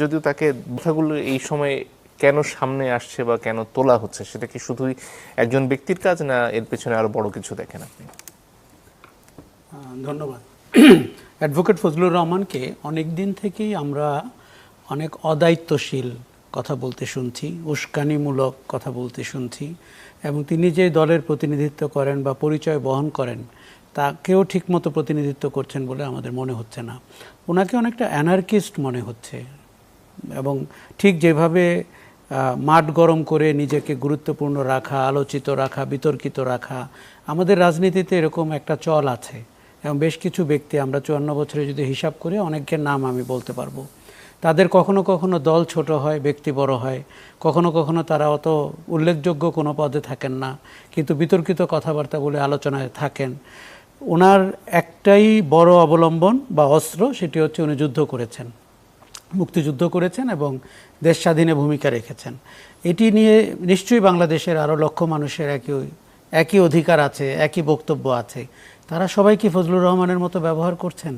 যদিও তাকে কথাগুলো এই সময় কেন সামনে আসছে বা কেন তোলা হচ্ছে, সেটা কি শুধুই একজন ব্যক্তির কাজ না এর পেছনে আরও বড় কিছু দেখেন আপনি? ধন্যবাদ। অ্যাডভোকেট ফজলুর রহমানকে অনেক দিন থেকেই আমরা অনেক অদায়িত্বশীল কথা বলতে শুনছি, উস্কানিমূলক কথা বলতে শুনছি, এবং তিনি যে দলের প্রতিনিধিত্ব করেন বা পরিচয় বহন করেন, তাকেও ঠিকমতো প্রতিনিধিত্ব করছেন বলে আমাদের মনে হচ্ছে না। ওনাকে অনেকটা অ্যানার্কিস্ট মনে হচ্ছে। এবং ঠিক যেভাবে মাঠ গরম করে নিজেকে গুরুত্বপূর্ণ রাখা, আলোচিত রাখা, বিতর্কিত রাখা, আমাদের রাজনীতিতে এরকম একটা চল আছে। এবং বেশ কিছু ব্যক্তি, আমরা চুয়ান্ন বছরে যদি হিসাব করি, অনেকের নাম আমি বলতে পারব। তাদের কখনো কখনো দল ছোট হয়, ব্যক্তি বড় হয়। কখনো কখনো তারা অত উল্লেখযোগ্য কোনো পদে থাকেন না। কিন্তু বিতর্কিত কথাবার্তা বলে আলোচনায় থাকেন। ওনার একটাই বড় অবলম্বন বা অস্ত্র, সেটি হচ্ছে উনি যুদ্ধ করেছেন। মুক্তিযুদ্ধ করেছেন এবং দেশ স্বাধীনে ভূমিকা রেখেছেন। এটি নিয়ে নিশ্চয়ই বাংলাদেশের আরও লক্ষ মানুষের একই একই অধিকার আছে, একই বক্তব্য আছে। তারা সবাই কি ফজলুর রহমানের মতো ব্যবহার করছেন?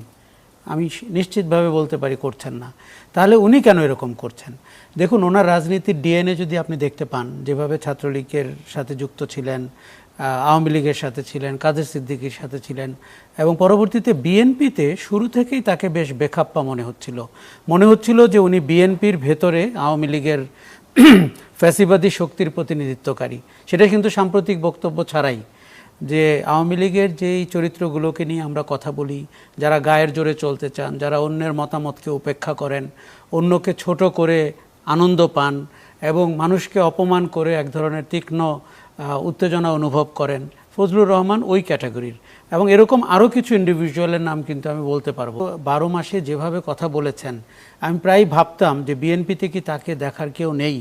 আমি নিশ্চিতভাবে বলতে পারি করছেন না। তাহলে উনি কেন এরকম করছেন? দেখুন, ওনার রাজনীতির ডিএনএ যদি আপনি দেখতে পান, যেভাবে ছাত্রলীগের সাথে যুক্ত ছিলেন আওয়ামী লীগের সাথে ছিলেন, কাদের সিদ্দিকির সাথে ছিলেন, এবং পরবর্তীতে বিএনপিতে শুরু থেকেই তাকে বেশ বেখাপ্পা মনে হচ্ছিল। মনে হচ্ছিল যে উনি বিএনপির ভেতরে আওয়ামী লীগের ফ্যাসিবাদী শক্তির প্রতিনিধিত্বকারী। সেটা কিন্তু সাম্প্রতিক বক্তব্য ছাড়াই যে আওয়ামী লীগের যেই চরিত্রগুলোকে নিয়ে আমরা কথা বলি, যারা গায়ের জোরে চলতে চান, যারা অন্যের মতামতকে উপেক্ষা করেন, অন্যকে ছোট করে আনন্দ পান এবং মানুষকে অপমান করে এক ধরনের তীক্ষ্ণ উত্তেজনা অনুভব করেন, ফজলুর রহমান ওই ক্যাটাগরির। এবং এরকম আরও কিছু ইন্ডিভিজুয়ালের নাম কিন্তু আমি বলতে পারব। বারো মাসে যেভাবে কথা বলেছেন, আমি প্রায় ভাবতাম যে বিএনপিতে কি তাকে দেখার কেউ নেই।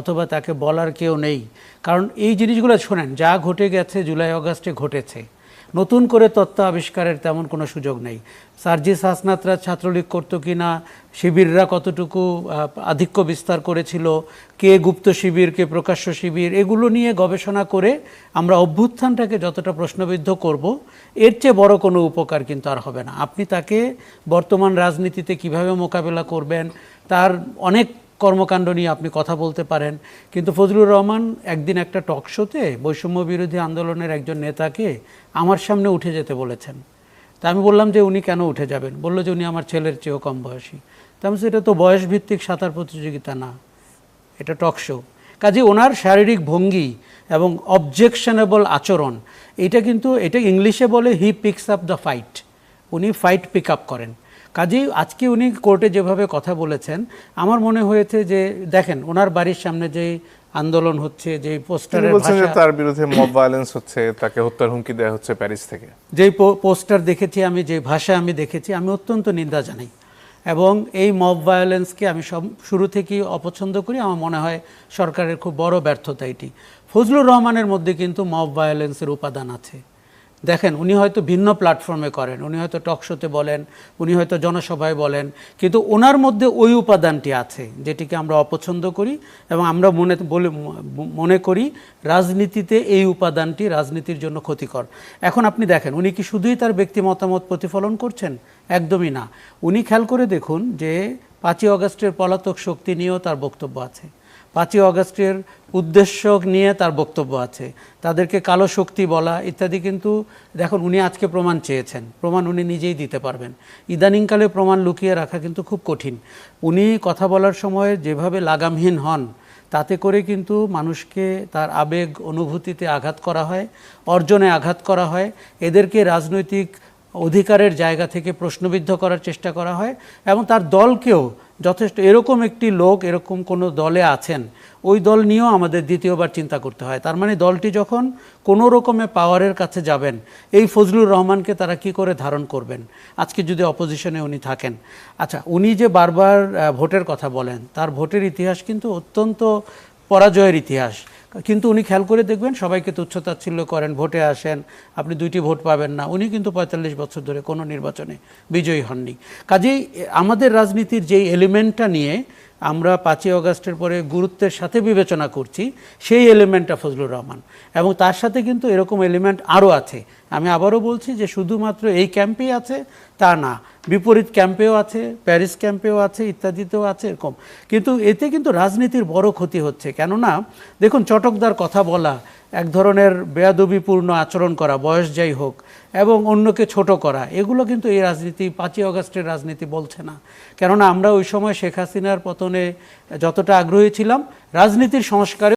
অথবা তাকে বলার কেউ নেই। কারণ এই জিনিসগুলো শোনেন, যা ঘটে গেছে জুলাই অগাস্টে ঘটেছে। নতুন করে তত্ত্ব আবিষ্কারের তেমন কোনো সুযোগ নেই। সার্জিস হাসনাতরা ছাত্রলীগ করতো কি না শিবিররা কতটুকু আধিক্য বিস্তার করেছিল, কে গুপ্ত শিবির, কে প্রকাশ্য শিবির, এগুলো নিয়ে গবেষণা করে আমরা অভ্যুত্থানটাকে যতটা প্রশ্নবিদ্ধ করব, এর চেয়ে বড় কোনো উপকার কিন্তু আর হবে না। আপনি তাকে বর্তমান রাজনীতিতে কীভাবে মোকাবেলা করবেন, তার অনেক কর্মকাণ্ড নিয়ে আপনি কথা বলতে পারেন। কিন্তু ফজলুর রহমান একদিন একটা টক শোতে বৈষম্য বিরোধী আন্দোলনের একজন নেতাকে আমার সামনে উঠে যেতে বলেছেন। তা আমি বললাম যে উনি কেন উঠে যাবেন? বলল যে উনি আমার ছেলের চেয়েও কম বয়সী। তা আমি এটা তো বয়স ভিত্তিক সাঁতার প্রতিযোগিতা না। এটা টক শো। কাজে ওনার শারীরিক ভঙ্গি এবং অবজেকশনেবল আচরণ, এটা কিন্তু, এটা ইংলিশে বলে he picks up the fight উনি ফাইট পিক আপ করেন। কাজেই আজকে উনি কোর্টে যেভাবে কথা বলেছেন আমার মনে হয়েছে যে দেখেন ওনার বাড়ির সামনে যে আন্দোলন হচ্ছে যে পোস্টারের যে ভাষা তার বিরুদ্ধে মব ভায়োলেন্স হচ্ছে তাকে হত্যার হুমকি দেওয়া হচ্ছে প্যারিস থেকে। যেই পোস্টার দেখেছি আমি যে ভাষা আমি দেখেছি আমি অত্যন্ত নিন্দা জানাই। এবং এই মব ভায়োলেন্সকে আমি সব শুরু থেকেই অপছন্দ করি আমার মনে হয় সরকারের খুব বড় ব্যর্থতা এটি। ফজলুর রহমানের মধ্যে কিন্তু মব ভায়োলেন্সের উপাদান আছে। দেখেন, উনি হয়তো ভিন্ন প্ল্যাটফর্মে করেন, উনি হয়তো টক শোতে বলেন, উনি হয়তো জনসভায় বলেন, কিন্তু ওনার মধ্যে ওই উপাদানটি আছে, যেটিকে আমরা অপছন্দ করি এবং আমরা মনে, বলে, মনে করি রাজনীতিতে এই উপাদানটি রাজনীতির জন্য ক্ষতিকর। এখন আপনি দেখেন, উনি কি শুধুই তার ব্যক্তি মতামত প্রতিফলন করছেন? একদমই না। উনি খেয়াল করে দেখুন যে পাঁচই অগস্টের পলাতক শক্তি নিয়েও তার বক্তব্য আছে। পাঁচই অগস্টের উদ্দেশ্য নিয়ে তার বক্তব্য আছে। তাদেরকে কালো শক্তি বলা ইত্যাদি কিন্তু দেখুন, উনি আজকে প্রমাণ চেয়েছেন। প্রমাণ উনি নিজেই দিতে পারবেন। ইদানিংকালে প্রমাণ লুকিয়ে রাখা কিন্তু খুব কঠিন। উনি কথা বলার সময় যেভাবে লাগামহীন হন, তাতে করে কিন্তু মানুষকে তার আবেগ, অনুভূতিতে আঘাত করা হয়, অর্জনে আঘাত করা হয়। এদেরকে রাজনৈতিক অধিকারের জায়গা থেকে প্রশ্নবিদ্ধ করার চেষ্টা করা হয় এবং তার দলকেও যথেষ্ট, এরকম একটি লোক, এরকম কোনো দলে আছেন, ওই দল নিয়েও আমাদের দ্বিতীয়বার চিন্তা করতে হয়। তার মানে দলটি যখন কোনো রকমে পাওয়ারের কাছে যাবেন, এই ফজলুর রহমানকে তারা কি করে ধারণ করবেন? আজকে যদি অপোজিশনে উনি থাকেন। আচ্ছা উনি যে বারবার ভোটের কথা বলেন, তার ভোটের ইতিহাস কিন্তু অত্যন্ত পরাজয়ের ইতিহাস। কিন্তু উনি খেয়াল করে দেখবেন সবাইকে তুচ্ছতাচ্ছিল্য করেন, ভোটে আসেন, আপনি দুইটি ভোট পাবেন না। উনি কিন্তু পঁয়তাল্লিশ বছর ধরে কোনো নির্বাচনে বিজয়ী হননি। কাজেই আমাদের রাজনীতির যেই এলিমেন্টটা নিয়ে আমরা পাঁচই অগাস্টের পরে গুরুত্বের সাথে বিবেচনা করছি সেই এলিমেন্টটা ফজলুর রহমান। এবং তার সাথে কিন্তু এরকম এলিমেন্ট আরও আছে। আমি আবারও বলছি যে শুধুমাত্র এই ক্যাম্পেই আছে, তা না। বিপরীত ক্যাম্পেও আছে, প্যারিস ক্যাম্পেও আছে, ইত্যাদিতেও আছে, এরকম। কিন্তু এতে কিন্তু রাজনীতির বড় ক্ষতি হচ্ছে। কেননা, দেখুন, চটকদার কথা বলা এক ধরনের বেয়াদবিপূর্ণ আচরণ করা, বয়স যাই হোক, এবং অন্যকে ছোট করা, এগুলো কিন্তু এই রাজনীতি, পাঁচই অগস্টের রাজনীতি বলছে না। কেননা আমরা ওই সময় শেখ হাসিনার পতনে যতটা আগ্রহী ছিলাম, রাজনীতির সংস্কারে